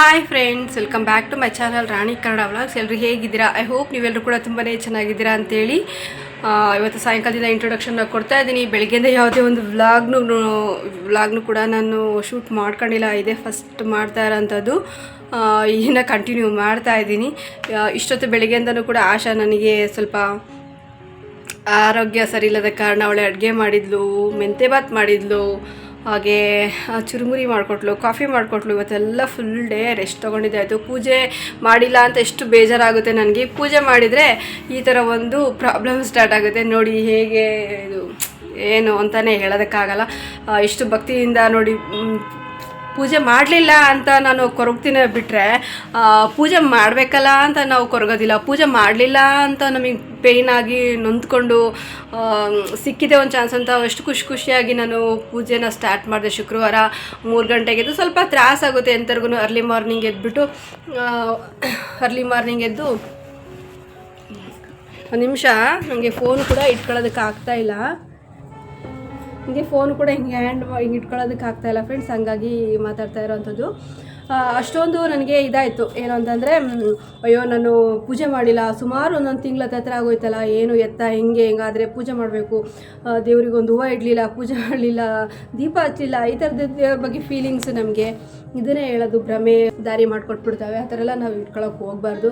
Hi friends welcome back to my channel Rani Kannada vlogs ಎಲ್ಲರೂ ಹೇಗಿದ್ದೀರಾ? I hope ನೀವೆಲ್ಲರೂ ಕೂಡ ತುಂಬಾ ಚೆನ್ನಾಗಿದ್ದೀರಾ ಅಂತೇಳಿ ಇವತ್ತು ಸಾಯಂಕಾಲದಿಂದ ಇಂಟ್ರೊಡಕ್ಷನ್ನ ಕೊಡ್ತಾ ಇದ್ದೀನಿ. ಬೆಳಗ್ಗೆಯಿಂದ ಯಾವುದೇ ಒಂದು ವ್ಲಾಗ್ನು ವ್ಲಾಗ್ನು ಕೂಡ ನಾನು ಶೂಟ್ ಮಾಡ್ಕೊಂಡಿಲ್ಲ. ಇದೇ ಫಸ್ಟ್ ಮಾಡ್ತಾ ಇರೋಂಥದ್ದು. ಇನ್ನು ಕಂಟಿನ್ಯೂ ಮಾಡ್ತಾ ಇದ್ದೀನಿ. ಇಷ್ಟೊತ್ತು ಬೆಳಗ್ಗೆಯಿಂದನೂ ಕೂಡ ಆಶಾ ನನಗೆ ಸ್ವಲ್ಪ ಆರೋಗ್ಯ ಸರಿ ಇಲ್ಲದ ಕಾರಣ ಅವಳೆ ಅಡುಗೆ ಮಾಡಿದ್ಲು ಮೆಂತೆ ಬಾತ್ ಮಾಡಿದ್ಲು ಹಾಗೆ ಚುರುಮುರಿ ಮಾಡಿಕೊಟ್ಲು, ಕಾಫಿ ಮಾಡಿಕೊಟ್ಲು, ಇವತ್ತೆಲ್ಲ ಫುಲ್ ಡೇ ರೆಸ್ಟ್ ತೊಗೊಂಡಿದ್ದೆ. ಆಯಿತು, ಪೂಜೆ ಮಾಡಿಲ್ಲ ಅಂತ ಎಷ್ಟು ಬೇಜಾರಾಗುತ್ತೆ ನನಗೆ. ಪೂಜೆ ಮಾಡಿದರೆ ಈ ಥರ ಒಂದು ಪ್ರಾಬ್ಲಮ್ ಸ್ಟಾರ್ಟ್ ಆಗುತ್ತೆ. ನೋಡಿ ಹೇಗೆ ಇದು, ಏನು ಅಂತಲೇ ಹೇಳೋದಕ್ಕಾಗಲ್ಲ. ಇಷ್ಟು ಭಕ್ತಿಯಿಂದ ನೋಡಿ ಪೂಜೆ ಮಾಡಲಿಲ್ಲ ಅಂತ ನಾನು ಕೊರಗ್ತೀನಿ ಬಿಟ್ಟರೆ ಪೂಜೆ ಮಾಡಬೇಕಲ್ಲ ಅಂತ ನಾವು ಕೊರಗೋದಿಲ್ಲ. ಪೂಜೆ ಮಾಡಲಿಲ್ಲ ಅಂತ ನಮಗೆ ಪೇಯ್ನ್ ಆಗಿ ನೊಂದ್ಕೊಂಡು ಸಿಕ್ಕಿದೆ ಒಂದು ಚಾನ್ಸ್ ಅಂತ ಅಷ್ಟು ಖುಷಿ ಖುಷಿಯಾಗಿ ನಾನು ಪೂಜೆನ ಸ್ಟಾರ್ಟ್ ಮಾಡಿದೆ ಶುಕ್ರವಾರ ಮೂರು ಗಂಟೆಗೆ. ಎದ್ದು ಸ್ವಲ್ಪ ತ್ರಾಸಾಗುತ್ತೆ ಎಂಥರ್ಗು ಅರ್ಲಿ ಮಾರ್ನಿಂಗ್ ಎದ್ಬಿಟ್ಟು ಅರ್ಲಿ ಮಾರ್ನಿಂಗ್ ಎದ್ದು ಒಂದು ನಿಮಿಷ ನನಗೆ ಫೋನ್ ಕೂಡ ಇಟ್ಕೊಳ್ಳೋದಕ್ಕೆ ಆಗ್ತಾ ಇಲ್ಲ. ಹಿಂಗೆ ಫೋನ್ ಕೂಡ ಹಿಂಗೆ ಹ್ಯಾಂಡ್ ಹಿಂಗೆ ಇಟ್ಕೊಳ್ಳೋದಕ್ಕೆ ಆಗ್ತಾ ಇಲ್ಲ ಫ್ರೆಂಡ್ಸ್ ಹಂಗಾಗಿ ಮಾತಾಡ್ತಾ ಇರೋವಂಥದ್ದು. ಅಷ್ಟೊಂದು ನನಗೆ ಇದಾಯಿತು. ಏನು ಅಂತಂದರೆ ಅಯ್ಯೋ, ನಾನು ಪೂಜೆ ಮಾಡಿಲ್ಲ. ಸುಮಾರು ಒಂದೊಂದು ತಿಂಗಳ ಹತ್ರ ಆಗೋಯ್ತಲ್ಲ. ಏನು ಎತ್ತ, ಹೆಂಗೆ, ಹೆಂಗಾದರೆ ಪೂಜೆ ಮಾಡಬೇಕು. ದೇವ್ರಿಗೊಂದು ಹೂವು ಇಡಲಿಲ್ಲ, ಪೂಜೆ ಮಾಡಲಿಲ್ಲ, ದೀಪ ಹಚ್ಚಲಿಲ್ಲ ಈ ಥರದ ಬಗ್ಗೆ ಫೀಲಿಂಗ್ಸ್ ನಮಗೆ. ಇದನ್ನೇ ಹೇಳೋದು ಭ್ರಮೆ, ದಾರಿ ಮಾಡಿಕೊಟ್ಬಿಡ್ತವೆ. ಆ ಥರ ಎಲ್ಲ ನಾವು ಇಟ್ಕೊಳಕ್ಕೆ ಹೋಗ್ಬಾರ್ದು.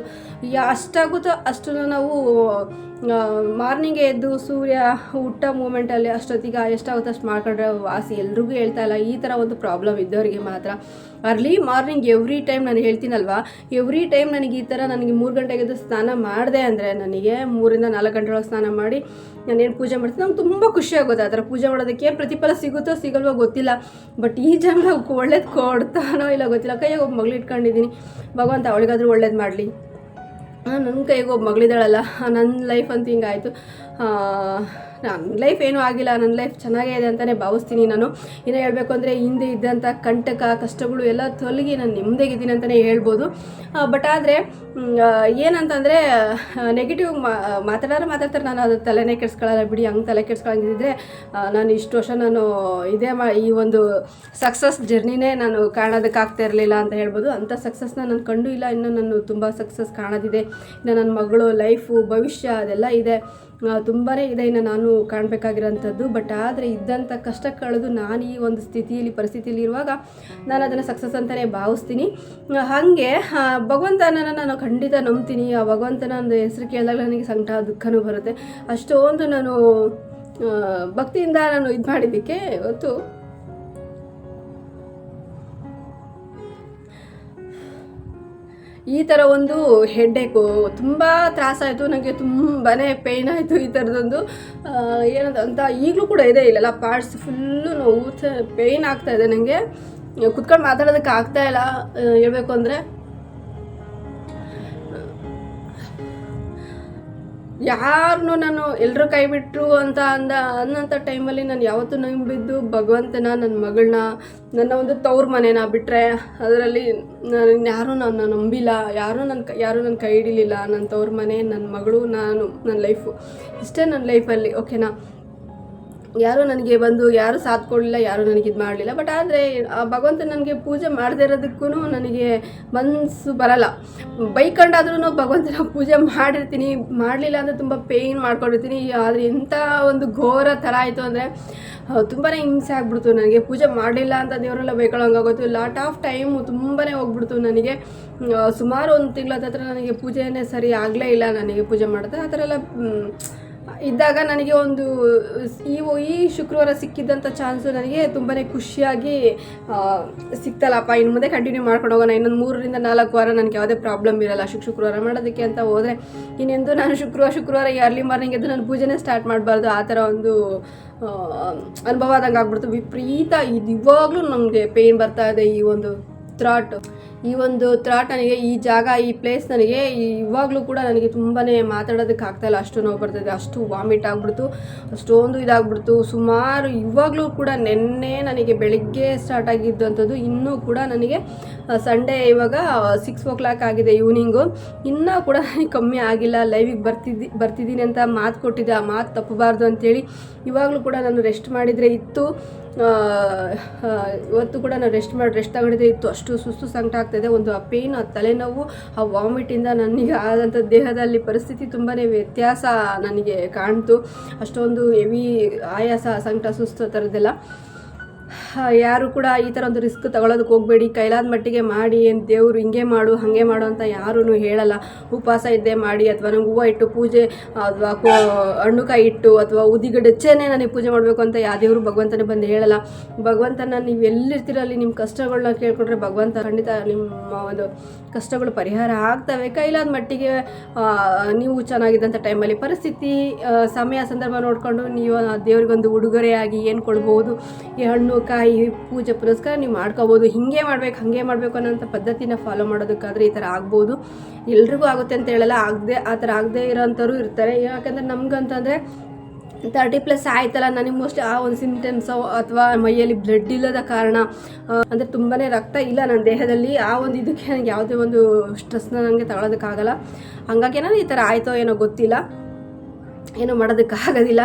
ಅಷ್ಟಾಗುತ್ತೋ ಅಷ್ಟನ್ನು ನಾವು ಮಾರ್ನಿಂಗ್ ಎದ್ದು ಸೂರ್ಯ ಹುಟ್ಟ ಮೂಮೆಂಟಲ್ಲಿ ಅಷ್ಟೊತ್ತಿಗೆ ಎಷ್ಟಾಗುತ್ತೆ ಅಷ್ಟು ಮಾಡ್ಕೊಂಡ್ರೆ ವಾಸಿ ಎಲ್ರಿಗೂ ಹೇಳ್ತಾ ಇಲ್ಲ. ಈ ಥರ ಒಂದು ಪ್ರಾಬ್ಲಮ್ ಇದ್ದವರಿಗೆ ಮಾತ್ರ. ಅರ್ಲಿ ಮಾರ್ನಿಂಗ್ ಎವ್ರಿ ಟೈಮ್ ನಾನು ಹೇಳ್ತೀನಲ್ವಾ ಎವ್ರಿ ಟೈಮ್ ನನಗೆ ಈ ಥರ ನನಗೆ ಮೂರು ಗಂಟೆಗೆ ಎದ್ದು ಸ್ನಾನ ಮಾಡಿದೆ ಅಂದರೆ ನನಗೆ ಮೂರಿಂದ ನಾಲ್ಕು ಗಂಟೆ ಒಳಗೆ ಸ್ನಾನ ಮಾಡಿ ನಾನೇನು ಪೂಜೆ ಮಾಡ್ತೀನಿ, ನಂಗೆ ತುಂಬ ಖುಷಿ ಆಗೋದು ಆ ಥರ ಪೂಜೆ ಮಾಡೋದಕ್ಕೆ. ಏನು ಪ್ರತಿಫಲ ಸಿಗುತ್ತೋ ಸಿಗಲ್ವೋ ಗೊತ್ತಿಲ್ಲ ಬಟ್ ಈ ಜನ್ಮ ಒಳ್ಳೇದು ಕೊಡ್ತಾನೋ ಇಲ್ಲ ಗೊತ್ತಿಲ್ಲ. ಕೈಯಾಗ ಒಬ್ಬ ಮಗಳು ಇಟ್ಕೊಂಡಿದ್ದೀನಿ, ಭಗವಂತ ಅವಳಿಗಾದ್ರೂ ಒಳ್ಳೇದು ಮಾಡಲಿ. ನನ್ನ ಕೈಗೆ ಒಬ್ಬ ಮಗಳಿದ್ದಾಳಲ್ಲ ನನ್ನ ಲೈಫ್ ಅಂತ ಹಿಂಗಾಯಿತು. ನನ್ನ ಲೈಫ್ ಏನೂ ಆಗಿಲ್ಲ ನನ್ನ ಲೈಫ್ ಚೆನ್ನಾಗೇ ಇದೆ ಅಂತಲೇ ಭಾವಿಸ್ತೀನಿ ನಾನು. ಇನ್ನೂ ಹೇಳಬೇಕು ಅಂದರೆ ಹಿಂದೆ ಇದ್ದಂಥ ಕಂಟಕ, ಕಷ್ಟಗಳು ಎಲ್ಲ ತೊಲಗಿ ನಾನು ನೆಮ್ಮದಿಗಿದ್ದೀನಿ ಅಂತಲೇ ಹೇಳ್ಬೋದು. ಬಟ್ ಆದರೆ ಏನಂತಂದರೆ ನೆಗೆಟಿವ್ ಮಾತಾಡೋರು ಮಾತಾಡ್ತಾರೆ. ನಾನು ಅದು ತಲೆನೇ ಕೆಡ್ಸ್ಕೊಳ್ಳಲ್ಲ ಬಿಡಿ, ಹಂಗೆ ತಲೆ ಕೆಡ್ಸ್ಕೊಳ್ಳಂಗಿದ್ರೆ ನಾನು ಇಷ್ಟು ವರ್ಷ ನಾನು ಇದೇ ಮಾ, ಈ ಒಂದು ಸಕ್ಸಸ್ ಜರ್ನಿನೇ ನಾನು ಕಾಣೋದಕ್ಕಾಗ್ತಾ ಇರಲಿಲ್ಲ ಅಂತ ಹೇಳ್ಬೋದು. ಅಂಥ ಸಕ್ಸಸ್ನ ನಾನು ಕಂಡು ಇಲ್ಲ. ಇನ್ನು ನಾನು ತುಂಬ ಸಕ್ಸಸ್ ಕಾಣೋದಿದೆ. ಇನ್ನು ನನ್ನ ಮಗಳು ಲೈಫು ಭವಿಷ್ಯ ಅದೆಲ್ಲ ಇದೆ. ತುಂಬಾ ಇದೆ ನಾನು ಕಾಣಬೇಕಾಗಿರೋಂಥದ್ದು. ಬಟ್ ಆದರೆ ಇದ್ದಂಥ ಕಷ್ಟ ಕಳೆದು ನಾನು ಈ ಒಂದು ಸ್ಥಿತಿಯಲ್ಲಿ, ಪರಿಸ್ಥಿತಿಯಲ್ಲಿ ಇರುವಾಗ ನಾನು ಅದನ್ನು ಸಕ್ಸಸ್ ಅಂತಲೇ ಭಾವಿಸ್ತೀನಿ. ಹಾಗೆ ಭಗವಂತನನ್ನು ನಾನು ಖಂಡಿತ ನಂಬ್ತೀನಿ. ಆ, ಭಗವಂತನ ಒಂದು ಹೆಸರು ಕೇಳಿದಾಗ ನನಗೆ ಸಂಕಟ, ದುಃಖನೂ ಬರುತ್ತೆ. ಅಷ್ಟೊಂದು ನಾನು ಭಕ್ತಿಯಿಂದ ನಾನು ಇದು ಮಾಡಿದ್ದಕ್ಕೆ ಇವತ್ತು ಈ ಥರ ಒಂದು ಹೆಡ್ಡೇಕು ತುಂಬ ತ್ರಾಸಾಯಿತು ನನಗೆ ತುಂಬಾ ಪೇಯ್ನ್ ಆಯಿತು ಈ ಥರದೊಂದು ಏನಂತ ಅಂತ ಈಗಲೂ ಕೂಡ ಇದೆ ಇಲ್ಲೆಲ್ಲ ಪಾರ್ಟ್ಸ್ ಫುಲ್ಲು ನೋವು ಪೇಯ್ನ್ ಆಗ್ತಾಯಿದೆ ನನಗೆ ಕುತ್ಕೊಂಡು ಮಾತಾಡೋದಕ್ಕೆ ಇಲ್ಲ ಹೇಳ್ಬೇಕು ಅಂದರೆ. ಯಾರನ್ನೂ ನಾನು ಎಲ್ಲರೂ ಕೈ ಬಿಟ್ಟರು ಅಂತ ಅಂದ ಅನ್ನಂಥ ಟೈಮಲ್ಲಿ ನಾನು ಯಾವತ್ತೂ ನಂಬಿದ್ದು ಭಗವಂತನ, ನನ್ನ ಮಗಳನ್ನ, ನನ್ನ ಒಂದು ತವ್ರ ಮನೆನ ಬಿಟ್ಟರೆ ಅದರಲ್ಲಿ ನಾನು ಯಾರೂ ನಾನು ನಂಬಿಲ್ಲ, ಯಾರೂ ನನ್ನ ಯಾರೂ ನನ್ನ ಕೈ ಹಿಡಿಲಿಲ್ಲ, ನನ್ನ ತವ್ರ ಮನೆ, ನನ್ನ ಮಗಳು, ನಾನು, ನನ್ನ ಲೈಫು, ಇಷ್ಟೇ ನನ್ನ ಲೈಫಲ್ಲಿ, ಓಕೆನಾ? ಯಾರೂ ನನಗೆ ಬಂದು, ಯಾರೂ ಸಾಥ್ ಕೊಡಲಿಲ್ಲ, ಯಾರೂ ನನಗೆ ಇದು ಮಾಡಲಿಲ್ಲ. ಬಟ್ ಆದರೆ ಭಗವಂತ ನನಗೆ ಪೂಜೆ ಮಾಡದೇ ಇರೋದಕ್ಕೂ ನನಗೆ ಮನಸ್ಸು ಬರಲ್ಲ. ಬೈಕೊಂಡಾದ್ರೂ ಭಗವಂತನ ಪೂಜೆ ಮಾಡಿರ್ತೀನಿ. ಮಾಡಲಿಲ್ಲ ಅಂದರೆ ತುಂಬ ಪೇಯ್ನ್ ಮಾಡ್ಕೊಂಡಿರ್ತೀನಿ. ಆದರೆ ಎಂಥ ಒಂದು ಘೋರ ಥರ ಆಯಿತು ಅಂದರೆ ತುಂಬಾ ಹಿಂಸೆ ಆಗ್ಬಿಡ್ತು ನನಗೆ. ಪೂಜೆ ಮಾಡಲಿಲ್ಲ ಅಂತ ದೇವರೆಲ್ಲ ಬೈಕೊಳ್ಳೋಂಗಾಗೋಯ್ತು ಲಾಟ್ ಆಫ್ ಟೈಮು ತುಂಬಾ ಹೋಗ್ಬಿಡ್ತು ನನಗೆ. ಸುಮಾರು ಒಂದು ತಿಂಗಳ ಹತ್ರ ನನಗೆ ಪೂಜೆನೇ ಸರಿ ಆಗಲೇ ಇಲ್ಲ ನನಗೆ ಪೂಜೆ ಮಾಡಿದ್ರೆ ಆ ಥರ ಎಲ್ಲ ಇದ್ದಾಗ ನನಗೆ ಒಂದು, ಈ ಈ ಶುಕ್ರವಾರ ಸಿಕ್ಕಿದ್ದಂಥ ಚಾನ್ಸು ನನಗೆ ತುಂಬಾ ಖುಷಿಯಾಗಿ ಸಿಕ್ತಲ್ಲಪ್ಪ, ಇನ್ನು ಮುಂದೆ ಕಂಟಿನ್ಯೂ ಮಾಡ್ಕೊಂಡು ಹೋಗೋಣ. ಇನ್ನೊಂದು ಮೂರರಿಂದ ನಾಲ್ಕು ವಾರ ನನಗೆ ಯಾವುದೇ ಪ್ರಾಬ್ಲಮ್ ಇರಲ್ಲ ಶುಕ್, ಶುಕ್ರವಾರ ಮಾಡೋದಕ್ಕೆ ಅಂತ ಹೋದರೆ, ಇನ್ನೆಂದು ನಾನು ಶುಕ್ರವಾರ ಶುಕ್ರವಾರ ಅರ್ಲಿ ಮಾರ್ನಿಂಗ್ ಎದ್ದು ನಾನು ಪೂಜೆನೆ ಸ್ಟಾರ್ಟ್ ಮಾಡಬಾರ್ದು. ಆ ಥರ ಒಂದು ಅನುಭವ ಆದಂಗೆ ಆಗ್ಬಿಡ್ತು. ವಿಪರೀತ, ಇದು ಇವಾಗಲೂ ನಮಗೆ ಪೇಯ್ನ್ ಬರ್ತಾ ಇದೆ ಈ ಒಂದು ಥ್ರಾಟ್ ಈ ಒಂದು ಥ್ರಾಟ್ ನನಗೆ, ಈ ಜಾಗ, ಈ ಪ್ಲೇಸ್ ನನಗೆ ಇವಾಗಲೂ ಕೂಡ ನನಗೆ ತುಂಬಾ ಮಾತಾಡೋದಕ್ಕೆ ಆಗ್ತಾಯಿಲ್ಲ ಅಷ್ಟು ನೋವು ಬರ್ತಾಯಿದೆ ಅಷ್ಟು ವಾಮಿಟ್ ಆಗಿಬಿಡ್ತು, ಅಷ್ಟೊಂದು ಇದಾಗ್ಬಿಡ್ತು. ಸುಮಾರು ಇವಾಗಲೂ ಕೂಡ ನಿನ್ನೆ ನನಗೆ ಬೆಳಗ್ಗೆ ಸ್ಟಾರ್ಟ್ ಆಗಿದ್ದಂಥದ್ದು, ಇನ್ನೂ ಕೂಡ ನನಗೆ ಸಂಡೇ ಇವಾಗ ಸಿಕ್ಸ್ ಓ ಕ್ಲಾಕ್ ಆಗಿದೆ ಈವ್ನಿಂಗು ಇನ್ನೂ ಕೂಡ ನನಗೆ ಕಮ್ಮಿ ಆಗಿಲ್ಲ. ಲೈವಿಗೆ ಬರ್ತಿದ್ದಿ, ಬರ್ತಿದ್ದೀನಿ ಅಂತ ಮಾತು ಕೊಟ್ಟಿದ್ದೆ. ಆ ಮಾತು ತಪ್ಪಬಾರ್ದು ಅಂತೇಳಿ ಇವಾಗಲೂ ಕೂಡ ನಾನು ರೆಸ್ಟ್ ಮಾಡಿದರೆ ಇತ್ತು. ಇವತ್ತು ಕೂಡ ನಾನು ರೆಸ್ಟ್ ಮಾಡಿ ರೆಸ್ಟ್ ತಗೊಂಡಿದ್ದೆ. ಇತ್ತು ಅಷ್ಟು ಸುಸ್ತು ಸಂಕಟ ಆಗ್ತಾಯಿದೆ ಒಂದು ಆ ಪೇನ್ ಆ ತಲೆನೋವು, ಆ ವಾಮಿಟಿಂದ ನನಗೆ ಆದಂಥ ದೇಹದಲ್ಲಿ ಪರಿಸ್ಥಿತಿ ತುಂಬಾ ವ್ಯತ್ಯಾಸ ನನಗೆ ಕಾಣ್ತು. ಅಷ್ಟೊಂದು ಹೆವಿ ಆಯಾಸ, ಸಂಕಟ, ಸುಸ್ತು ಥರದ್ದೆಲ್ಲ ಯಾರು ಕೂಡ ಈ ಥರ ಒಂದು ರಿಸ್ಕ್ ತಗೊಳ್ಳೋದಕ್ಕೆ ಹೋಗಬೇಡಿ. ಕೈಲಾದ ಮಟ್ಟಿಗೆ ಮಾಡಿ, ಏನು ದೇವರು ಹಿಂಗೆ ಮಾಡು, ಹಾಗೆ ಮಾಡು ಅಂತ ಯಾರೂ ಹೇಳಲ್ಲ. ಉಪವಾಸ ಇದ್ದೇ ಮಾಡಿ, ಅಥವಾ ನಂಗೆ ಹೂವು ಇಟ್ಟು ಪೂಜೆ, ಅಥವಾ ಹಣ್ಣುಕಾಯಿ ಇಟ್ಟು, ಅಥವಾ ಉದಿಗಡಚ್ಚೇನೆ ನನಗೆ ಪೂಜೆ ಮಾಡಬೇಕು ಅಂತ ಯಾವ ದೇವರು ಭಗವಂತನೇ ಬಂದು ಹೇಳಲ್ಲ. ಭಗವಂತನ ನೀವು ಎಲ್ಲಿರ್ತೀರ ಅಲ್ಲಿ ನಿಮ್ಮ ಕಷ್ಟಗಳನ್ನ ಕೇಳ್ಕೊಂಡ್ರೆ ಭಗವಂತ ಖಂಡಿತ ನಿಮ್ಮ ಒಂದು ಕಷ್ಟಗಳು ಪರಿಹಾರ ಆಗ್ತವೆ. ಕೈಲಾದ ಮಟ್ಟಿಗೆ ನೀವು ಚೆನ್ನಾಗಿದ್ದಂಥ ಟೈಮಲ್ಲಿ ಪರಿಸ್ಥಿತಿ ಸಮಯ, ಸಂದರ್ಭ ನೋಡಿಕೊಂಡು ನೀವು ದೇವ್ರಿಗೊಂದು ಉಡುಗೊರೆಯಾಗಿ ಏನು ಕೊಡ್ಬೋದು, ಈ ಹಣ್ಣು ಕಾಯಿ ಪೂಜೆ ಪುರಸ್ಕಾರ ನೀವು ಮಾಡ್ಕೋಬೋದು. ಹಿಂಗೆ ಮಾಡ್ಬೇಕು, ಹಾಗೆ ಮಾಡ್ಬೇಕು ಅನ್ನೋಂಥ ಪದ್ಧತಿನ ಫಾಲೋ ಮಾಡೋದಕ್ಕಾದ್ರೆ ಈ ಥರ ಆಗ್ಬೋದು. ಎಲ್ರಿಗೂ ಆಗುತ್ತೆ ಅಂತ ಹೇಳಲ್ಲ, ಆಗದೆ ಆ ಥರ ಆಗದೆ ಇರೋಂಥವ್ರು ಇರ್ತಾರೆ. ಯಾಕಂದರೆ ನಮ್ಗಂತಂದರೆ ತರ್ಟಿ ಪ್ಲಸ್ ಆಯ್ತಲ್ಲ ನನಗೆ ಮೋಸ್ಟ್ಲಿ ಆ ಒಂದು ಸಿಂಪ್ಟಮ್ಸು ಅಥವಾ ಮೈಯಲ್ಲಿ ಬ್ಲಡ್ ಇಲ್ಲದ ಕಾರಣ ಅಂದರೆ ತುಂಬಾ ರಕ್ತ ಇಲ್ಲ ನನ್ನ ದೇಹದಲ್ಲಿ, ಆ ಒಂದು ಇದಕ್ಕೆ ನನಗೆ ಯಾವುದೇ ಒಂದು ಸ್ಟ್ರೆಸ್ನ ನನಗೆ ತಗೊಳೋದಕ್ಕಾಗಲ್ಲ. ಹಂಗಾಗಿ ನಾನು ಈ ಥರ ಆಯಿತೋ ಏನೋ ಗೊತ್ತಿಲ್ಲ. ಏನೋ ಮಾಡೋದಕ್ಕಾಗೋದಿಲ್ಲ. ಆಗೋದಿಲ್ಲ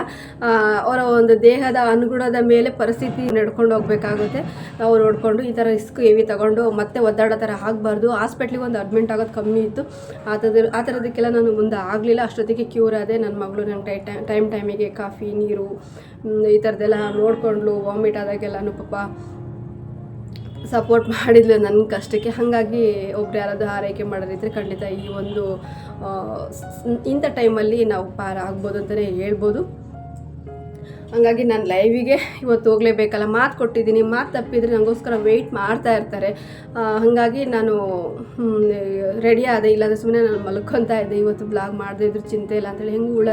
ಅವರ ಒಂದು ದೇಹದ ಅನುಗುಣದ ಮೇಲೆ ಪರಿಸ್ಥಿತಿ ನಡ್ಕೊಂಡು ಹೋಗ್ಬೇಕಾಗುತ್ತೆ. ನಾವು ನೋಡಿಕೊಂಡು ಈ ಥರ ರಿಸ್ಕ್ ಹೆವಿ ತಗೊಂಡು ಮತ್ತೆ ಒದ್ದಾಡೋ ಥರ ಆಗಬಾರ್ದು. ಹಾಸ್ಪಿಟ್ಲಿಗೆ ಒಂದು ಅಡ್ಮಿಂಟ್ ಆಗೋದು ಕಮ್ಮಿ ಇತ್ತು. ಆ ಥರದ, ಆ ಥರದಕ್ಕೆಲ್ಲ ನಾನು ಮುಂದೆ ಆಗಲಿಲ್ಲ. ಅಷ್ಟೊತ್ತಿಗೆ ಕ್ಯೂರ್ ಆದೆ. ನನ್ನ ಮಗಳು ನನ್ನ ಟೈ ಟೈಮ್ ಟೈಮಿಗೆ ಕಾಫಿ, ನೀರು ಈ ಥರದ್ದೆಲ್ಲ ನೋಡಿಕೊಂಡ್ಲು ವಾಮಿಟ್ ಆದಾಗೆಲ್ಲನೂ ಪಾಪ ಸಪೋರ್ಟ್ ಮಾಡಿದ್ಲು. ನನ್ನ ಕಷ್ಟಕ್ಕೆ ಹಾಗಾಗಿ ಒಬ್ರು ಯಾರಾದರೂ ಆರೈಕೆ ಮಾಡೋರಿದ್ರೆ ಖಂಡಿತ ಈ ಒಂದು ಇಂಥ ಟೈಮಲ್ಲಿ ನಾವು ಪಾರ ಆಗ್ಬೋದು ಅಂತಲೇ ಹೇಳ್ಬೋದು. ಹಂಗಾಗಿ ನಾನು ಲೈವಿಗೆ ಇವತ್ತು ಹೋಗಲೇಬೇಕಲ್ಲ, ಮಾತು ಕೊಟ್ಟಿದ್ದೀನಿ ಮಾತು ತಪ್ಪಿದರೆ ನನಗೋಸ್ಕರ ವೆಯ್ಟ್ ಮಾಡ್ತಾ ಇರ್ತಾರೆ. ಹಾಗಾಗಿ ನಾನು ರೆಡಿ ಆದೆ, ಇಲ್ಲಾಂದರೆ ಸುಮ್ಮನೆ ನಾನು ಮಲ್ಕೊತಾ ಇದ್ದೆ, ಇವತ್ತು ಬ್ಲಾಗ್ ಮಾಡದೇ, ಇದ್ರು ಚಿಂತೆ ಇಲ್ಲ ಅಂತೇಳಿ ಹೆಂಗೆ ಉಳ್ಳ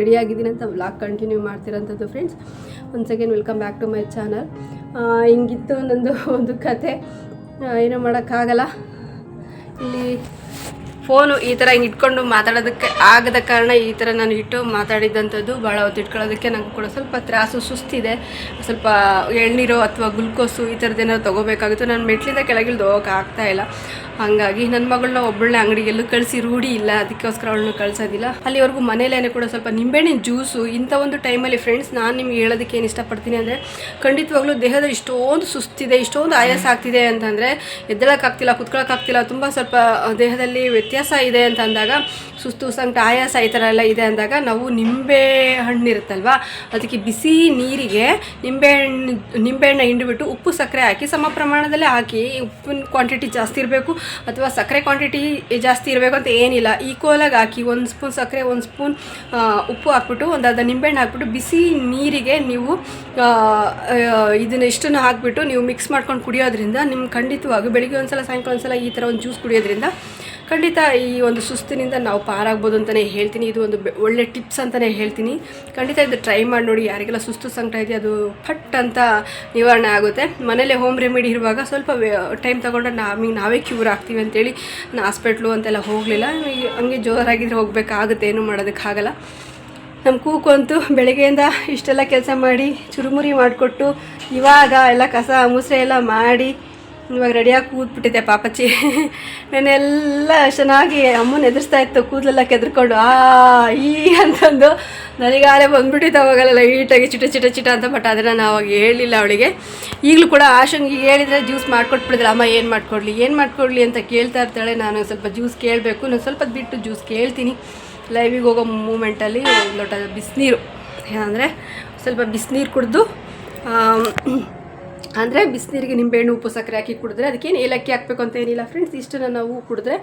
ರೆಡಿ ಆಗಿದ್ದೀನಿ ಅಂತ ಬ್ಲಾಗ್ ಕಂಟಿನ್ಯೂ ಮಾಡ್ತಿರೋಂಥದ್ದು ಫ್ರೆಂಡ್ಸ್ ಒಂದು second welcome back to my channel ಹಿಂಗಿತ್ತು ನಂದು ಒಂದು ಕತೆ. ಏನೂ ಮಾಡೋಕ್ಕಾಗಲ್ಲ. ಇಲ್ಲಿ ಫೋನು ಈ ಥರ ಹಿಂಗೆ ಇಟ್ಕೊಂಡು ಮಾತಾಡೋದಕ್ಕೆ ಆಗದ ಕಾರಣ ಈ ಥರ ನಾನು ಇಟ್ಟು ಮಾತಾಡಿದ್ದಂಥದ್ದು ಭಾಳ ಹೊತ್ತು ಇಟ್ಕೊಳ್ಳೋದಕ್ಕೆ ನಂಗೆ ಕೂಡ ಸ್ವಲ್ಪ ತ್ರಾಸು, ಸುಸ್ತಿದೆ. ಸ್ವಲ್ಪ ಎಳ್ನೀರು ಅಥವಾ ಗ್ಲುಕೋಸು ಈ ಥರದ್ದೇನೋ ತೊಗೋಬೇಕಾಗಿತ್ತು. ನಾನು ಮೆಟ್ಲಿಂದ ಕೆಳಗಿಳಿದು ಹೋಗೋಕೆ ಇಲ್ಲ. ಹಾಗಾಗಿ ನನ್ನ ಮಗಳನ್ನ ಒಬ್ಬಳನ್ನ ಅಂಗಡಿಗೆಲ್ಲೂ ಕಳಿಸಿ ರೂಢಿ ಇಲ್ಲ, ಅದಕ್ಕೋಸ್ಕರ ಅವಳನ್ನ ಕಳ್ಸೋದಿಲ್ಲ ಅಲ್ಲಿವರೆಗೂ ಮನೇಲೇನೆ ಕೂಡ ಸ್ವಲ್ಪ ನಿಂಬೆಹಣ್ಣಿನ ಜ್ಯೂಸು, ಇಂಥ ಒಂದು ಟೈಮಲ್ಲಿ ಫ್ರೆಂಡ್ಸ್ ನಾನು ನಿಮ್ಗೆ ಹೇಳೋದಕ್ಕೆ ಏನು ಇಷ್ಟಪಡ್ತೀನಿ ಅಂದರೆ, ಖಂಡಿತವಾಗ್ಲೂ ದೇಹದ ಇಷ್ಟೊಂದು ಸುಸ್ತಿದೆ, ಇಷ್ಟೊಂದು ಆಯಾಸ ಆಗ್ತಿದೆ ಅಂತಂದರೆ ಎದ್ದಳಕ್ಕಾಗ್ತಿಲ್ಲ ಕುತ್ಕೊಳ್ಳೋಕ್ಕಾಗ್ತಿಲ್ಲ ತುಂಬ ಸ್ವಲ್ಪ ದೇಹದಲ್ಲಿ ವ್ಯತ್ಯಾಸ ಇದೆ ಅಂತ ಅಂದಾಗ, ಸುಸ್ತು, ಸಂಕಟ, ಆಯಾಸ ಈ ಥರ ಎಲ್ಲ ಇದೆ ಅಂದಾಗ ನಾವು ನಿಂಬೆ ಹಣ್ಣು ಇರುತ್ತಲ್ವ, ಅದಕ್ಕೆ ಬಿಸಿ ನೀರಿಗೆ ನಿಂಬೆಹಣ್ಣು, ನಿಂಬೆಹಣ್ಣ ಹಿಂಡಿಬಿಟ್ಟು ಉಪ್ಪು ಸಕ್ಕರೆ ಹಾಕಿ, ಸಮ ಪ್ರಮಾಣದಲ್ಲೇ ಹಾಕಿ, ಉಪ್ಪಿನ ಕ್ವಾಂಟಿಟಿ ಜಾಸ್ತಿ ಇರಬೇಕು ಅಥವಾ ಸಕ್ಕರೆ ಕ್ವಾಂಟಿಟಿ ಜಾಸ್ತಿ ಇರಬೇಕು ಅಂತ ಏನಿಲ್ಲ. ಈಕ್ವಲಾಗಿ ಹಾಕಿ, ಒಂದು ಸ್ಪೂನ್ ಸಕ್ಕರೆ, ಒಂದು ಸ್ಪೂನ್ ಉಪ್ಪು ಹಾಕ್ಬಿಟ್ಟು, ಒಂದು ಅರ್ಧ ನಿಂಬೆಹಣ್ಣು ಹಾಕ್ಬಿಟ್ಟು, ಬಿಸಿ ನೀರಿಗೆ ನೀವು ಇದನ್ನ ಇಷ್ಟನ್ನು ಹಾಕ್ಬಿಟ್ಟು ನೀವು ಮಿಕ್ಸ್ ಮಾಡ್ಕೊಂಡು ಕುಡಿಯೋದ್ರಿಂದ ನಿಮ್ಗೆ ಖಂಡಿತವಾಗಿ ಬೆಳಿಗ್ಗೆ ಒಂದ್ಸಲ, ಸಾಯಂಕಾಲ ಒಂದ್ಸಲ ಈ ಥರ ಒಂದು ಜ್ಯೂಸ್ ಕುಡಿಯೋದ್ರಿಂದ ಖಂಡಿತ ಈ ಒಂದು ಸುಸ್ತಿನಿಂದ ನಾವು ಪಾರಾಗ್ಬೋದು ಅಂತಲೇ ಹೇಳ್ತೀನಿ. ಇದು ಒಂದು ಒಳ್ಳೆ ಟಿಪ್ಸ್ ಅಂತಲೇ ಹೇಳ್ತೀನಿ. ಖಂಡಿತ ಇದು ಟ್ರೈ ಮಾಡಿ ನೋಡಿ ಯಾರಿಗೆಲ್ಲ ಸುಸ್ತು ಸಂಕಟ ಇದೆ ಅದು ಫಟ್ ಅಂತ ನಿವಾರಣೆ ಆಗುತ್ತೆ. ಮನೇಲೆ ಹೋಮ್ ರೆಮಿಡಿ ಇರುವಾಗ ಸ್ವಲ್ಪ ಟೈಮ್ ತೊಗೊಂಡ್ರೆ ನಮಗೆ ನಾವೇ ಕ್ಯೂರ್ ಆಗ್ತೀವಿ ಅಂತೇಳಿ ನಾನು ಹಾಸ್ಪಿಟ್ಲು ಅಂತೆಲ್ಲ ಹೋಗಲಿಲ್ಲ. ಹಂಗೆ ಜೋರಾಗಿದ್ರೆ ಹೋಗಬೇಕಾಗುತ್ತೆ, ಏನು ಮಾಡೋದಕ್ಕಾಗಲ್ಲ. ನಮ್ಮ ಕೂಕು ಅಂತೂ ಬೆಳಗ್ಗೆಯಿಂದ ಇಷ್ಟೆಲ್ಲ ಕೆಲಸ ಮಾಡಿ, ಚುರುಮುರಿ ಮಾಡಿಕೊಟ್ಟು, ಇವಾಗ ಎಲ್ಲ ಕಸ ಮುಸ್ರೆ ಎಲ್ಲ ಮಾಡಿ ಇವಾಗ ರೆಡಿಯಾಗಿ ಕೂತ್ಬಿಟ್ಟಿದೆ ಪಾಪಚ್ಚಿ. ನಾನೆಲ್ಲ ಚೆನ್ನಾಗಿ ಅಮ್ಮನ ಎದುರಿಸ್ತಾ ಇತ್ತು, ಕೂದಲೆಲ್ಲ ಕೆದ್ರಕೊಂಡು, ಆ, ಈ ಅಂತಂದು. ನನಗಾರೆ ಬಂದ್ಬಿಟ್ಟಿತ್ತು ಅವಾಗೆಲ್ಲ ಈಟಾಗಿ ಚಿಟ ಚಿಟ ಚಿಟ ಅಂತ ಬಟ್ ಅದನ್ನು ನಾನು ಅವಾಗ ಹೇಳಿಲ್ಲ ಅವಳಿಗೆ. ಈಗಲೂ ಕೂಡ ಆಶನ್ಗೆ ಹೇಳಿದರೆ ಜ್ಯೂಸ್ ಮಾಡ್ಕೊಟ್ಬಿಡಿದ್ರೆ ಅಮ್ಮ, ಏನು ಮಾಡ್ಕೊಡ್ಲಿ ಏನು ಮಾಡ್ಕೊಡ್ಲಿ ಅಂತ ಕೇಳ್ತಾ ಇರ್ತಾಳೆ. ನಾನು ಸ್ವಲ್ಪ ಜ್ಯೂಸ್ ಕೇಳಬೇಕು ನಾನು ಸ್ವಲ್ಪ ಬಿಟ್ಟು ಜ್ಯೂಸ್ ಕೇಳ್ತೀನಿ. ಲೈವಿಗೆ ಹೋಗೋ ಮೂಮೆಂಟಲ್ಲಿ ಲೋಟ ಬಿಸಿನೀರು ಏನಂದರೆ ಸ್ವಲ್ಪ ಬಿಸಿನೀರು ಕುಡಿದು ಅಂದರೆ ಬಿಸಿನೀರಿಗೆ ನಿಂಬೆಹಣ್ಣು ಉಪ್ಪು ಸಕ್ಕರೆ ಹಾಕಿ ಕುಡಿದ್ರೆ ಅದಕ್ಕೇನು ಏಲಕ್ಕಿ ಹಾಕಬೇಕು ಅಂತ ಏನಿಲ್ಲ ಫ್ರೆಂಡ್ಸ್ ಇಷ್ಟನ್ನು ನಾವು ಕುಡಿದ್ರೆ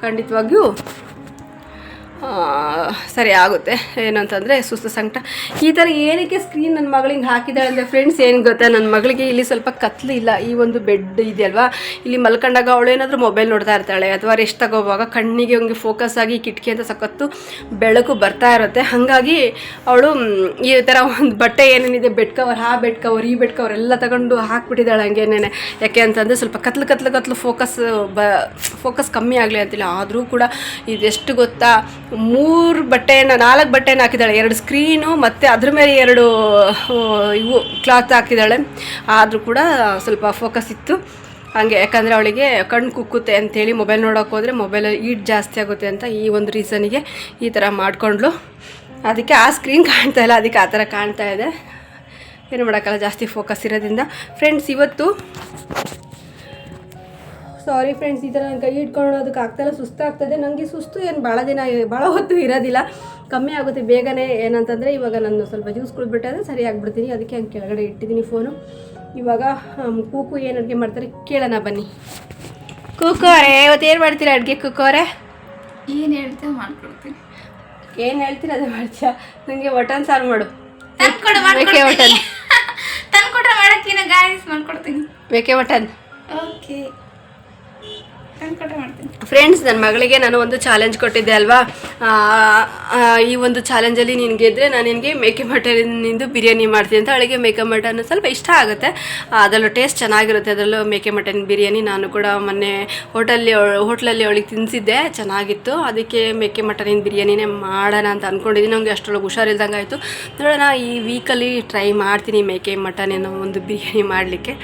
ಖಂಡಿತವಾಗಿಯೂ ಸರಿ ಆಗುತ್ತೆ. ಏನಂತಂದರೆ ಸುಸ್ತು ಸಂಕಟ. ಈ ಥರ ಏನಕ್ಕೆ ಸ್ಕ್ರೀನ್ ನನ್ನ ಮಗಳಿಗೆ ಹಾಕಿದ್ದಾಳೆ ಅಂದರೆ ಫ್ರೆಂಡ್ಸ್ ಏನು ಗೊತ್ತಾ? ನನ್ನ ಮಗಳಿಗೆ ಇಲ್ಲಿ ಸ್ವಲ್ಪ ಕತ್ಲು ಇಲ್ಲ. ಈ ಒಂದು ಬೆಡ್ ಇದೆಯಲ್ವಾ ಇಲ್ಲಿ ಮಲ್ಕೊಂಡಾಗ ಅವಳು ಏನಾದರೂ ಮೊಬೈಲ್ ನೋಡ್ತಾ ಇರ್ತಾಳೆ. ಅಥವಾ ರೆಸ್ಟ್ ತಗೋವಾಗ ಕಣ್ಣಿಗೆ ಹಂಗೆ ಫೋಕಸ್ ಆಗಿ ಕಿಟಕಿ ಅಂತ ಸಖತ್ತು ಬೆಳಕು ಬರ್ತಾ ಇರುತ್ತೆ. ಹಾಗಾಗಿ ಅವಳು ಈ ಥರ ಒಂದು ಬಟ್ಟೆ ಏನೇನಿದೆ ಬೆಡ್ ಕವರ್ ಆ ಬೆಡ್ ಕವರ್ ಈ ಬೆಡ್ ಕವರ್ ಎಲ್ಲ ತಗೊಂಡು ಹಾಕ್ಬಿಟ್ಟಿದ್ದಾಳೆ ಹಂಗೇನೆ ಯಾಕೆ ಅಂತಂದರೆ ಸ್ವಲ್ಪ ಕತ್ಲು ಕತ್ಲು ಕತ್ಲು ಫೋಕಸ್ ಬ ಫೋಕಸ್ ಕಮ್ಮಿ ಆಗಲಿ ಅಂತಿಲ್ಲ. ಆದರೂ ಕೂಡ ಇದೆಷ್ಟು ಗೊತ್ತಾ? ಮೂರು ಬಟ್ಟೆಯನ್ನು, ನಾಲ್ಕು ಬಟ್ಟೆಯನ್ನು ಹಾಕಿದ್ದಾಳೆ. ಎರಡು ಸ್ಕ್ರೀನು ಮತ್ತು ಅದ್ರ ಮೇಲೆ ಎರಡು ಇವು ಕ್ಲಾತ್ ಹಾಕಿದ್ದಾಳೆ. ಆದರೂ ಕೂಡ ಸ್ವಲ್ಪ ಫೋಕಸ್ ಇತ್ತು. ಹಾಗೆ, ಯಾಕಂದರೆ ಅವಳಿಗೆ ಕಣ್ಣು ಕುಕ್ಕುತ್ತೆ ಅಂಥೇಳಿ ಮೊಬೈಲ್ ನೋಡೋಕೆ ಹೋದರೆ ಮೊಬೈಲಲ್ಲಿ ಈಟ್ ಜಾಸ್ತಿ ಆಗುತ್ತೆ ಅಂತ ಈ ಒಂದು ರೀಸನಿಗೆ ಈ ಥರ ಮಾಡಿಕೊಂಡ್ಲು ಅದಕ್ಕೆ ಆ ಸ್ಕ್ರೀನ್ ಕಾಣ್ತಾ ಇಲ್ಲ, ಅದಕ್ಕೆ ಆ ಥರ ಕಾಣ್ತಾ ಇದೆ. ಏನು ಮಾಡೋಕ್ಕಲ್ಲ, ಜಾಸ್ತಿ ಫೋಕಸ್ ಇರೋದ್ರಿಂದ. ಫ್ರೆಂಡ್ಸ್ ಇವತ್ತು ಸಾರಿ ಫ್ರೆಂಡ್ಸ್ ಈ ಥರ ನಾನು ಕೈ ಇಟ್ಕೊಳೋದಕ್ಕೆ ಆಗ್ತಾಯಿಲ್ಲ ಸುಸ್ತಾಗ್ತದೆ ನನಗೆ ಸುಸ್ತು ಏನು ಭಾಳ ದಿನ ಭಾಳ ಹೊತ್ತು ಇರೋದಿಲ್ಲ. ಕಮ್ಮಿ ಆಗುತ್ತೆ ಬೇಗನೆ ಏನಂತಂದರೆ ಇವಾಗ ನಾನು ಸ್ವಲ್ಪ ಜ್ಯೂಸ್ ಕುಡಿದ್ಬಿಟ್ಟಾದ್ರೆ ಸರಿ ಆಗಿಬಿಡ್ತೀನಿ. ಅದಕ್ಕೆ ಹಂಗೆ ಕೆಳಗಡೆ ಇಟ್ಟಿದ್ದೀನಿ ಫೋನು ಇವಾಗ ಕೂಕು ಏನು ಅಡುಗೆ ಮಾಡ್ತಾರೆ ಕೇಳೋಣ ಬನ್ನಿ. ಕೂಕೋರೆ ಇವತ್ತು ಏನು ಮಾಡ್ತೀರಾ ಅಡುಗೆ ಕೂಕೋರೆ ಏನು ಹೇಳ್ತೇವೆ ಮಾಡ್ಕೊಡ್ತೀನಿ. ಏನು ಹೇಳ್ತೀರ ಅದೇ ಮಾಡ್ತೀಯ? ನನಗೆ ಒಟನ್ ಸಾರು ಮಾಡು. ಬೇಕೆ ಮಟನ್ ತಂದ್ಕೊಟ್ರೆ ಮಾಡೋಕ್ಕಿನ ಗಾಯಸ್ ಮಾಡ್ಕೊಡ್ತೀನಿ. ಬೇಕೆ ಒಟನ್ ಓಕೆ ಫ್ರೆಂಡ್ಸ್ ನನ್ನ ಮಗಳಿಗೆ ನಾನು ಒಂದು ಚಾಲೆಂಜ್ ಕೊಟ್ಟಿದ್ದೆ ಅಲ್ವಾ? ಈ ಒಂದು ಚಾಲೆಂಜಲ್ಲಿ ನೀನು ಗೆದ್ದರೆ ನಾನು ನಿನಗೆ ಮೇಕೆ ಮಟನಿಂದು ಬಿರಿಯಾನಿ ಮಾಡ್ತೀನಿ ಅಂತ. ಅವಳಿಗೆ ಮೇಕೆ ಮಟನ್ ಸ್ವಲ್ಪ ಇಷ್ಟ ಆಗುತ್ತೆ. ಅದರಲ್ಲೂ ಟೇಸ್ಟ್ ಚೆನ್ನಾಗಿರುತ್ತೆ. ಅದರಲ್ಲೂ ಮೇಕೆ ಮಟನ್ ಬಿರಿಯಾನಿ ನಾನು ಕೂಡ ಮೊನ್ನೆ ಹೋಟೆಲ್ಲಿ ಹೋಟ್ಲಲ್ಲಿ ಅವಳಿಗೆ ತಿನ್ನಿಸಿದ್ದೆ ಚೆನ್ನಾಗಿತ್ತು. ಅದಕ್ಕೆ ಮೇಕೆ ಮಟನಿನ ಬಿರಿಯಾನಿನೇ ಮಾಡೋಣ ಅಂತ ಅಂದ್ಕೊಂಡಿದ್ದೀನಿ ನನಗೆ ಅಷ್ಟರೊಳಗೆ ಹುಷಾರಿಲ್ದಂಗೆ ಆಯಿತು. ನೋಡೋಣ, ಈ ವೀಕಲ್ಲಿ ಟ್ರೈ ಮಾಡ್ತೀನಿ ಮೇಕೆ ಮಟನ್ ಏನೋ ಒಂದು ಬಿರಿಯಾನಿ ಮಾಡಲಿಕ್ಕೆ.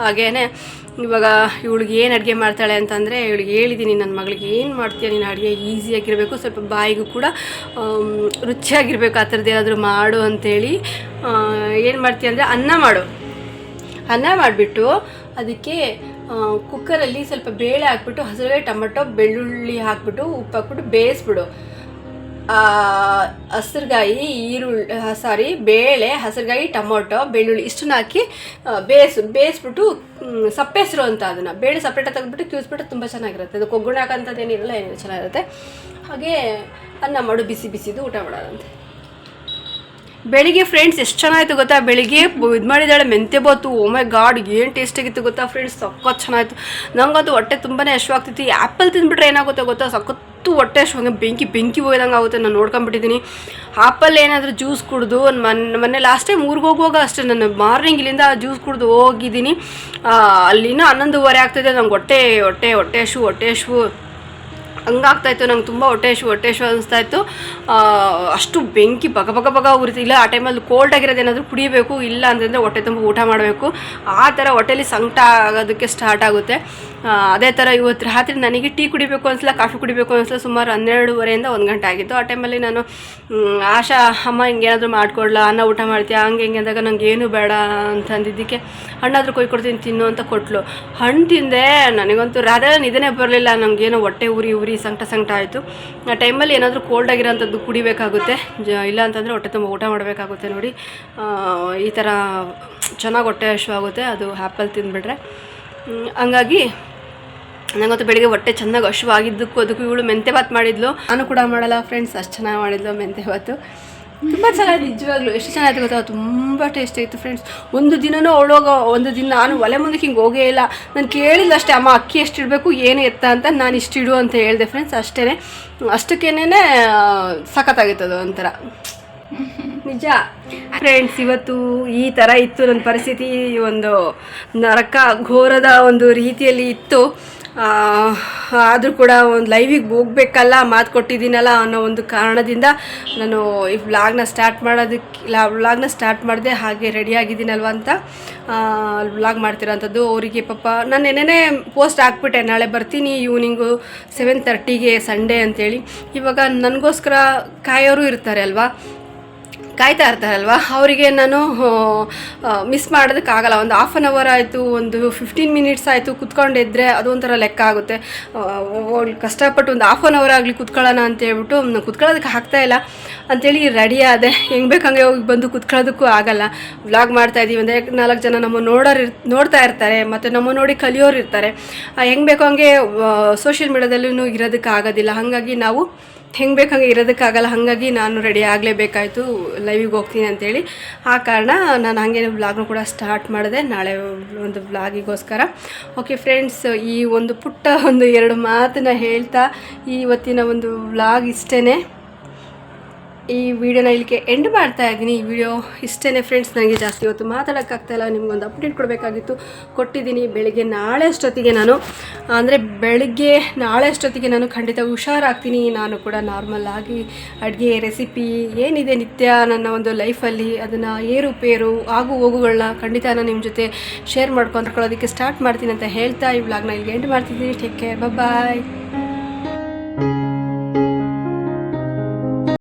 ಹಾಗೇ ಇವಾಗ ಇವಳಿಗೆ ಏನು ಅಡುಗೆ ಮಾಡ್ತಾಳೆ ಅಂತಂದರೆ ಇವಳಿಗೆ ಹೇಳಿದ್ದೀನಿ ನನ್ನ ಮಗಳಿಗೆ ಏನು ಮಾಡ್ತೀಯ? ನೀನು ಅಡುಗೆ ಈಸಿಯಾಗಿರಬೇಕು ಸ್ವಲ್ಪ ಬಾಯಿಗೂ ಕೂಡ ರುಚಿಯಾಗಿರಬೇಕು, ಆ ಥರದ್ದು ಏನಾದರೂ ಮಾಡು ಅಂತೇಳಿ ಏನು ಮಾಡ್ತೀಯ ಅಂದರೆ ಅನ್ನ ಮಾಡು. ಅನ್ನ ಮಾಡಿಬಿಟ್ಟು ಅದಕ್ಕೆ ಕುಕ್ಕರಲ್ಲಿ ಸ್ವಲ್ಪ ಬೇಳೆ ಹಾಕ್ಬಿಟ್ಟು ಹಸಿರುವೆ ಟೊಮೆಟೊ, ಬೆಳ್ಳುಳ್ಳಿ ಹಾಕ್ಬಿಟ್ಟು ಉಪ್ಪು ಹಾಕ್ಬಿಟ್ಟು ಬೇಯಿಸ್ಬಿಡು. ಹಸಿರುಗಾಯಿ, ಈರುಳ್ಳಿ ಸಾರಿ ಬೇಳೆ, ಹಸಿರುಗಾಯಿ, ಟೊಮೊಟೊ, ಬೆಳ್ಳುಳ್ಳಿ ಇಷ್ಟನ್ನ ಹಾಕಿ ಬೇಯಿಸು, ಬೇಯಿಸ್ಬಿಟ್ಟು ಸಪ್ಪೆಸರು ಅಂತ ಅದನ್ನು. ಬೇಳೆ ಸಪ್ರೇಟಾಗಿ ತೆಗೆದ್ಬಿಟ್ಟು ಕ್ಯೂಸ್ಬಿಟ್ಟು ತುಂಬ ಚೆನ್ನಾಗಿರುತ್ತೆ. ಅದು ಒಗ್ಗರಣೆ ಹಾಕೋಂಥದ್ದು ಏನಿರಲ್ಲ ಏನು ಚೆನ್ನಾಗಿರುತ್ತೆ. ಹಾಗೆ ಅನ್ನ ಮಾಡು, ಬಿಸಿ, ಬಿಸಿದು ಊಟ ಮಾಡೋದಂತೆ. ಬೆಳಿಗ್ಗೆ ಫ್ರೆಂಡ್ಸ್ ಎಷ್ಟು ಚೆನ್ನಾಗಿತ್ತು ಗೊತ್ತಾ? ಬೆಳಿಗ್ಗೆ ಇದು ಮಾಡಿದ್ದಾಳೆ ಮೆಂತ್ಯ ಬಾತು. ಓ ಮೈ ಗಾಡ್ ಏನು ಟೇಸ್ಟಾಗಿತ್ತು ಗೊತ್ತಾ ಫ್ರೆಂಡ್ಸ್ ಸಖತ್ ಚೆನ್ನಾಗಿತ್ತು. ನಂಗಂತೂ ಹೊಟ್ಟೆ ತುಂಬಾ ಹಶ್ವಾಗ್ತಿತ್ತು ಆ್ಯಪಲ್ ತಿಂದ್ಬಿಟ್ರೆ ಏನಾಗುತ್ತೆ ಗೊತ್ತಾ? ಸಖತ್ತು ಹೊಟ್ಟೆ ಅಷ್ಟು ಬೆಂಕಿ ಬೆಂಕಿ ಹೋಗಿದಂಗೆ ಆಗುತ್ತೆ, ನಾನು ನೋಡ್ಕೊಂಬಿಟ್ಟಿದ್ದೀನಿ. ಆಪಲ್ ಏನಾದರೂ ಜ್ಯೂಸ್ ಕುಡಿದು ಮನ್ ಮೊನ್ನೆ ಲಾಸ್ಟ್ ಟೈಮ್ ಊರಿಗೆ ಹೋಗುವಾಗ ಅಷ್ಟೇ, ನಾನು ಮಾರ್ನಿಂಗ್ ಇಲ್ಲಿಂದ ಜ್ಯೂಸ್ ಕುಡಿದು ಹೋಗಿದ್ದೀನಿ. ಅಲ್ಲಿನ ಹನ್ನೊಂದುವರೆ ಆಗ್ತಿದೆ, ನಂಗೆ ಹೊಟ್ಟೆ ಹೊಟ್ಟೆ ಹೊಟ್ಟೆ ಶೂ, ಹೊಟ್ಟೆ ಹಶು ಹಂಗಾಗ್ತಾಯಿತ್ತು ನಂಗೆ ತುಂಬ ಹೊಟ್ಟೆ ಹೊಟ್ಟೆಶು ಹೊಟ್ಟೆ ಶು ಅನಿಸ್ತಾ ಇತ್ತು. ಅಷ್ಟು ಬೆಂಕಿ ಬಗ ಬಗ ಬಗ ಉರಿತು. ಇಲ್ಲ, ಆ ಟೈಮಲ್ಲಿ ಕೋಲ್ಡ್ ಆಗಿರೋದು ಏನಾದರೂ ಕುಡಿಬೇಕು, ಇಲ್ಲ ಅಂತಂದರೆ ಹೊಟ್ಟೆ ತುಂಬ ಊಟ ಮಾಡಬೇಕು. ಆ ಥರ ಹೊಟ್ಟೆಲಿ ಸಂಕಟ ಆಗೋದಕ್ಕೆ ಸ್ಟಾರ್ಟ್ ಆಗುತ್ತೆ. ಅದೇ ಥರ ಇವತ್ತು ರಾತ್ರಿ ನನಗೆ ಟೀ ಕುಡಿಬೇಕು ಅನಿಸಲ್ಲ, ಕಾಫಿ ಕುಡಿಬೇಕು ಅನಿಸಲ್ಲ, ಸುಮಾರು ಹನ್ನೆರಡುವರೆಯಿಂದ ಒಂದು ಗಂಟೆ ಆಗಿತ್ತು. ಆ ಟೈಮಲ್ಲಿ ನಾನು ಆಶಾ, ಅಮ್ಮ ಹಿಂಗೇನಾದರೂ ಮಾಡ್ಕೊಡ್ಲಾ, ಅನ್ನ ಊಟ ಮಾಡ್ತೀಯಾ, ಹಂಗೆ ಹಿಂಗೆ ಅಂದಾಗ ನಂಗೆ ಏನು ಬೇಡ ಅಂತಂದಿದ್ದಕ್ಕೆ ಹಣ್ಣಾದರೂ ಕೊಯ್ಕೊಡ್ತೀನಿ ತಿನ್ನು ಅಂತ ಕೊಟ್ಲು. ಹಣ್ಣು ತಿಂದೆ, ನನಗಂತೂ ರಾಧೆ ನಿದ್ದೆನೇ ಬರಲಿಲ್ಲ ನನಗೇನೋ ಹೊಟ್ಟೆ ಉರಿ ಉರಿ ಸಂಕಟ ಸಂಕಟ ಆಯಿತು. ಆ ಟೈಮಲ್ಲಿ ಏನಾದರೂ ಕೋಲ್ಡ್ ಆಗಿರೋಂಥದ್ದು ಕುಡಿಬೇಕಾಗುತ್ತೆ. ಜ, ಇಲ್ಲ ಅಂತಂದರೆ ಹೊಟ್ಟೆ ತುಂಬ ಊಟ ಮಾಡಬೇಕಾಗುತ್ತೆ ನೋಡಿ. ಈ ಥರ ಚೆನ್ನಾಗಿ ಹೊಟ್ಟೆ ಹಶು ಆಗುತ್ತೆ. ಅದು ಆ್ಯಪಲ್ ತಿಂದುಬಿಟ್ರೆ. ಹಂಗಾಗಿ ನನಗಂತೂ ಬೆಳಿಗ್ಗೆ ಹೊಟ್ಟೆ ಚೆನ್ನಾಗಿ ಹಶುವಾಗಿದ್ದಕ್ಕೂ ಅದಕ್ಕೂ ಇವಳು ಮೆಂತೆ ಭಾತ್ ಮಾಡಿದ್ಲು. ನಾನು ಕೂಡ ಮಾಡಲ್ಲ ಫ್ರೆಂಡ್ಸ್ ಅಷ್ಟು ಚೆನ್ನಾಗಿ ಮಾಡಿದ್ಲು ಮೆಂತೆ ಭಾತು. ತುಂಬ ಚೆನ್ನಾಗಿ ನಿಜವಾಗ್ಲೂ. ಎಷ್ಟು ಚೆನ್ನಾಗಿತ್ತು ಗೊತ್ತಾ? ತುಂಬ ಟೇಸ್ಟ್ ಆಯಿತು ಫ್ರೆಂಡ್ಸ್ ಒಂದು ದಿನನೂ ಅವಳೋಗ, ಒಂದು ದಿನ ನಾನು ಒಲೆ ಮುಂದಕ್ಕೆ ಹಿಂಗೆ ಹೋಗೇ ಇಲ್ಲ. ನಾನು ಕೇಳಿಲ್ಲ ಅಷ್ಟೇ, ಅಮ್ಮ, ಅಕ್ಕಿ ಎಷ್ಟು ಇಡಬೇಕು, ಏನು ಎತ್ತ ಅಂತ ನಾನು ಇಷ್ಟು ಇಡು ಅಂತ ಹೇಳಿದೆ ಫ್ರೆಂಡ್ಸ್ ಅಷ್ಟೇ ಅಷ್ಟಕ್ಕೇನೆ ಸಖತ್ತಾಗಿತ್ತು ಅದು ಒಂಥರ. ನಿಜ. ಫ್ರೆಂಡ್ಸ್ ಇವತ್ತು ಈ ಥರ ಇತ್ತು ನನ್ನ ಪರಿಸ್ಥಿತಿ. ಒಂದು ನರಕ, ಘೋರದ ಒಂದು ರೀತಿಯಲ್ಲಿ ಇತ್ತು. ಆದರೂ ಕೂಡ ಒಂದು ಲೈವಿಗೆ ಹೋಗ್ಬೇಕಲ್ಲ, ಮಾತು ಕೊಟ್ಟಿದ್ದೀನಲ್ಲ ಅನ್ನೋ ಒಂದು ಕಾರಣದಿಂದ ನಾನು ಈ ವ್ಲಾಗ್ನ ಸ್ಟಾರ್ಟ್ ಮಾಡೋದಕ್ಕೆ ವ್ಲಾಗ್ನ ಸ್ಟಾರ್ಟ್ ಮಾಡಿದೆ ಹಾಗೆ ರೆಡಿ ಆಗಿದ್ದೀನಲ್ವ ಅಂತ ವ್ಲಾಗ್ ಮಾಡ್ತಿರೋಂಥದ್ದು. ಅವರಿಗೆ ಪಾಪ ನಾನು ಏನೇನೆ ಪೋಸ್ಟ್ ಹಾಕ್ಬಿಟ್ಟೆ, ನಾಳೆ ಬರ್ತೀನಿ ಈವ್ನಿಂಗು ಸೆವೆನ್ ತರ್ಟಿಗೆ ಸಂಡೇ ಅಂತೇಳಿ. ಇವಾಗ ನನಗೋಸ್ಕರ ಕಾಯೋರು ಇರ್ತಾರೆ ಅಲ್ವಾ? ಕಾಯ್ತಾ ಇರ್ತಾರಲ್ವ? ಅವರಿಗೆ ನಾನು ಮಿಸ್ ಮಾಡೋದಕ್ಕಾಗಲ್ಲ ಒಂದು ಹಾಫ್ ಆನ್ ಅವರ್ ಆಯಿತು, ಒಂದು ಫಿಫ್ಟೀನ್ ಮಿನಿಟ್ಸ್ ಆಯಿತು ಕುತ್ಕೊಂಡಿದ್ರೆ ಅದೊಂಥರ ಲೆಕ್ಕ ಆಗುತ್ತೆ. ಕಷ್ಟಪಟ್ಟು ಒಂದು ಹಾಫ್ ಆನ್ ಅವರ್ ಆಗಲಿ ಕುತ್ಕೊಳ್ಳೋಣ ಅಂತ ಹೇಳ್ಬಿಟ್ಟು ಕುತ್ಕೊಳ್ಳೋದಕ್ಕೆ ಆಗ್ತಾ ಇಲ್ಲ. ಅಂತೇಳಿ ರೆಡಿ ಆದೆ. ಹೆಂಗೆ ಬೇಕು ಹಂಗೆ ಬಂದು ಕುತ್ಕೊಳ್ಳೋದಕ್ಕೂ ಆಗಲ್ಲ. ವ್ಲಾಗ್ ಮಾಡ್ತಾ ಇದ್ದೀವಿ ಅಂದರೆ ನಾಲ್ಕು ಜನ ನಮ್ಮ ನೋಡೋರು ನೋಡ್ತಾ ಇರ್ತಾರೆ, ಮತ್ತು ನಮ್ಮ ನೋಡಿ ಕಲಿಯೋರು ಇರ್ತಾರೆ. ಹೆಂಗೆ ಬೇಕು ಹಂಗೆ ಸೋಷಿಯಲ್ ಮೀಡ್ಯಾದಲ್ಲೂ ಇರೋದಕ್ಕೆ ಆಗೋದಿಲ್ಲ. ಹಾಗಾಗಿ ನಾವು ಹೆಂಗೆ ಬೇಕು ಹಂಗೆ ಇರೋದಕ್ಕಾಗಲ್ಲ, ಹಾಗಾಗಿ ನಾನು ರೆಡಿ ಆಗಲೇಬೇಕಾಯಿತು ಲೈವಿಗೆ ಹೋಗ್ತೀನಿ ಅಂತೇಳಿ. ಆ ಕಾರಣ ನಾನು ಹಾಗೆ ವ್ಲಾಗ್ನು ಕೂಡ ಸ್ಟಾರ್ಟ್ ಮಾಡಿದೆ. ನಾಳೆ ಒಂದು ವ್ಲಾಗಿಗೋಸ್ಕರ ಓಕೆ ಫ್ರೆಂಡ್ಸ್ ಈ ಒಂದು ಪುಟ್ಟ ಒಂದು ಎರಡು ಮಾತನ್ನ ಹೇಳ್ತಾ ಇವತ್ತಿನ ಒಂದು ವ್ಲಾಗ್ ಇಷ್ಟೇ ಈ ವಿಡಿಯೋನ ಇಲ್ಲಿಗೆ ಎಂಡ್ ಮಾಡ್ತಾ ಇದ್ದೀನಿ. ಈ ವಿಡಿಯೋ ಇಷ್ಟೇ ಫ್ರೆಂಡ್ಸ್ ನನಗೆ ಜಾಸ್ತಿ ಇವತ್ತು ಮಾತಾಡೋಕ್ಕಾಗ್ತಾಯಿಲ್ಲ ನಿಮ್ಗೊಂದು ಅಪ್ಡೇಟ್ ಕೊಡಬೇಕಾಗಿತ್ತು. ಕೊಟ್ಟಿದ್ದೀನಿ ಬೆಳಿಗ್ಗೆ ನಾಳೆ ಅಷ್ಟೊತ್ತಿಗೆ ನಾನು. ಅಂದರೆ ಬೆಳಿಗ್ಗೆ ನಾಳೆ ಅಷ್ಟೊತ್ತಿಗೆ ನಾನು ಖಂಡಿತ ಹುಷಾರಾಗ್ತೀನಿ. ನಾನು ಕೂಡ ನಾರ್ಮಲ್ ಆಗಿ ಅಡುಗೆ ರೆಸಿಪಿ ಏನಿದೆ ನಿತ್ಯ ನನ್ನ ಒಂದು ಲೈಫಲ್ಲಿ ಅದನ್ನು ಏರುಪೇರು ಆಗು ಹೋಗುಗಳನ್ನ ಖಂಡಿತ ನಾನು ನಿಮ್ಮ ಜೊತೆ ಶೇರ್ ಮಾಡ್ಕೊಂಡ್ಕೊಳ್ಳೋದಕ್ಕೆ ಸ್ಟಾರ್ಟ್ ಮಾಡ್ತೀನಿ ಅಂತ ಹೇಳ್ತಾ ಈ ವ್ಲಾಗ್ನ ಇಲ್ಲಿಗೆ ಎಂಡ್ ಮಾಡ್ತಿದ್ದೀನಿ. Take care bye